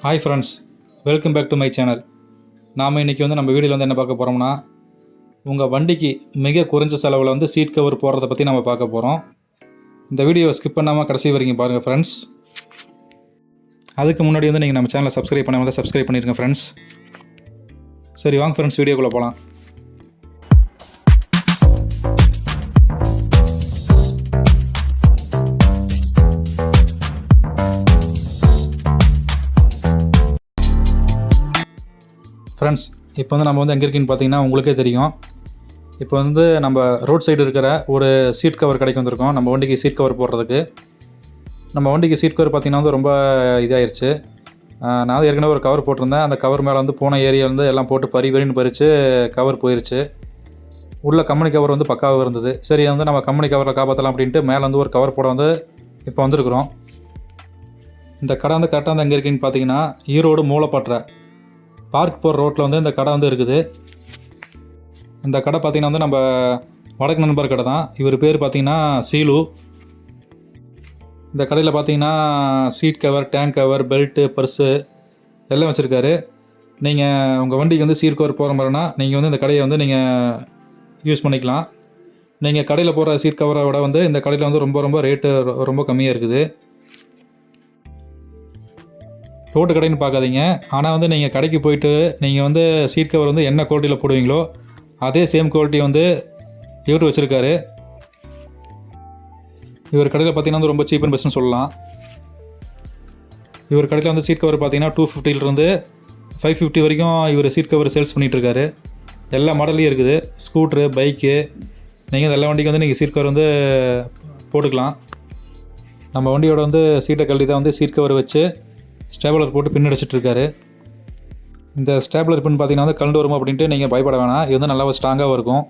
Hi friends welcome back to my channel நாம் இன்றைக்கி வந்து நம்ம வீடியோவில் வந்து என்ன பார்க்க போகிறோம்னா உங்கள் வண்டிக்கு மிக குறைஞ்ச செலவில் வந்து சீட் கவர் போடுறத பற்றி நம்ம பார்க்க போகிறோம் இந்த வீடியோவை ஸ்கிப் பண்ணாமல் கடைசி வரைக்கும் பாருங்கள் ஃப்ரெண்ட்ஸ் அதுக்கு முன்னாடி வந்து நீங்கள் நம்ம சேனலை சப்ஸ்கிரைப் பண்ண சப்ஸ்கிரைப் பண்ணிடுங்க ஃப்ரெண்ட்ஸ் சரி வாங்க ஃப்ரெண்ட்ஸ் வீடியோக்குள்ளே போகலாம் ஃப்ரெண்ட்ஸ் இப்போ வந்து நம்ம வந்து எங்கே இருக்குன்னு பார்த்தீங்கன்னா உங்களுக்கே தெரியும். இப்போ வந்து நம்ம ரோட் சைடு இருக்கிற ஒரு சீட் கவர் கடைக்கு வந்திருக்கோம். நம்ம வண்டிக்கு சீட் கவர் போடுறதுக்கு. நம்ம வண்டிக்கு சீட் கவர் பார்த்தீங்கன்னா வந்து ரொம்ப இதாகிருச்சு நான் வந்து ஏற்கனவே ஒரு கவர் போட்டிருந்தேன். அந்த கவர் மேலே வந்து போன ஏரியா வந்து எல்லாம் போட்டு பறி பறின்னு பறித்து கவர் போயிருச்சு. உள்ள கம்பெனி கவர் வந்து பக்காவாக இருந்தது. சரி வந்து நம்ம கம்பெனி கவரில் காப்பாற்றலாம் அப்படின்ட்டு மேலே வந்து ஒரு கவர் போட வந்து இப்போ வந்திருக்கிறோம். இந்த கடை வந்து கரெக்டாக வந்து எங்கே இருக்குன்னு பார்த்தீங்கன்னா ஈரோடு மூலப்பற்றை பார்க் போகிற ரோட்டில் வந்து இந்த கடை வந்து இருக்குது. இந்த கடை பார்த்திங்கன்னா வந்து நம்ம வடக்கு நண்பர் கடை தான். இவர் பேர் பார்த்திங்கன்னா சீலு. இந்த கடையில் பார்த்தீங்கன்னா seat cover tank cover belt purse எல்லாம் வச்சுருக்காரு. நீங்கள் உங்கள் வண்டிக்கு வந்து சீட் கவர் போகிற மாதிரினா நீங்கள் வந்து இந்த கடையை வந்து நீங்கள் யூஸ் பண்ணிக்கலாம். நீங்கள் கடையில் போகிற சீட் கவரை விட வந்து இந்த கடையில் வந்து ரொம்ப ரொம்ப ரேட்டு ரொம்ப கம்மியாக இருக்குது. ரோட்டு கடைன்னு பார்க்காதீங்க. ஆனால் வந்து நீங்கள் கடைக்கு போயிட்டு நீங்கள் வந்து சீட் கவர் வந்து என்ன குவாலிட்டியில் போடுவீங்களோ அதே சேம் குவாலிட்டி வந்து இவர் வச்சுருக்காரு. இவர் கடையில் பார்த்தீங்கன்னா வந்து ரொம்ப சீப் அண்ட் பெஸ்ட்னு சொல்லலாம். இவர் கடையில் வந்து சீட் கவர் பார்த்தீங்கன்னா டூ ஃபிஃப்டிலிருந்து ஃபைவ் ஃபிஃப்டி வரைக்கும் இவர் சீட் கவர் சேல்ஸ் பண்ணிகிட்ருக்காரு எல்லா மாடல்லையும் இருக்குது. ஸ்கூட்ரு பைக்கு நீங்கள் எல்லா வண்டிக்கும் வந்து நீங்கள் சீட் கவர் வந்து போட்டுக்கலாம். நம்ம வண்டியோட வந்து சீட்டை கழட்டி தான் வந்து சீட் கவர் வச்சு ஸ்டேபிளர் போட்டு பின் அடிச்சிட்டு இருக்காரு இந்த ஸ்டேபிளர் பின் பார்த்தீங்கன்னா வந்து கலண்டு வருமா அப்படின்ட்டு நீங்கள் பயப்பட வேணாம். இது வந்து நல்லா ஸ்ட்ராங்காகவும் இருக்கும்.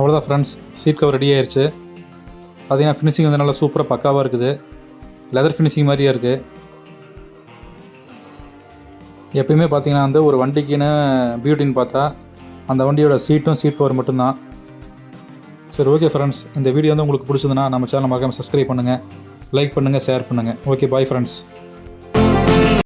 அவ்வளோதான் ஃப்ரெண்ட்ஸ் சீட் கவர் ரெடி ஆயிடுச்சு பார்த்தீங்கன்னா ஃபினிஷிங் வந்து நல்லா சூப்பராக பக்காவாக இருக்குது. லெதர் ஃபினிஷிங் மாதிரியே இருக்குது எப்பயுமே பார்த்தீங்கன்னா வந்து ஒரு வண்டிக்குன்னு பியூட்டின்னு பார்த்தா அந்த வண்டியோட சீட்டும் சீட் கவர் மட்டும்தான். சரி ஓகே ஃப்ரெண்ட்ஸ் இந்த வீடியோ வந்து உங்களுக்கு பிடிச்சதுன்னா நம்ம சேனல் மறக்காமல் சப்ஸ்கிரைப் பண்ணுங்கள் லைக் பண்ணுங்கள் ஷேர் பண்ணுங்கள் ஓகே பாய் ஃப்ரெண்ட்ஸ்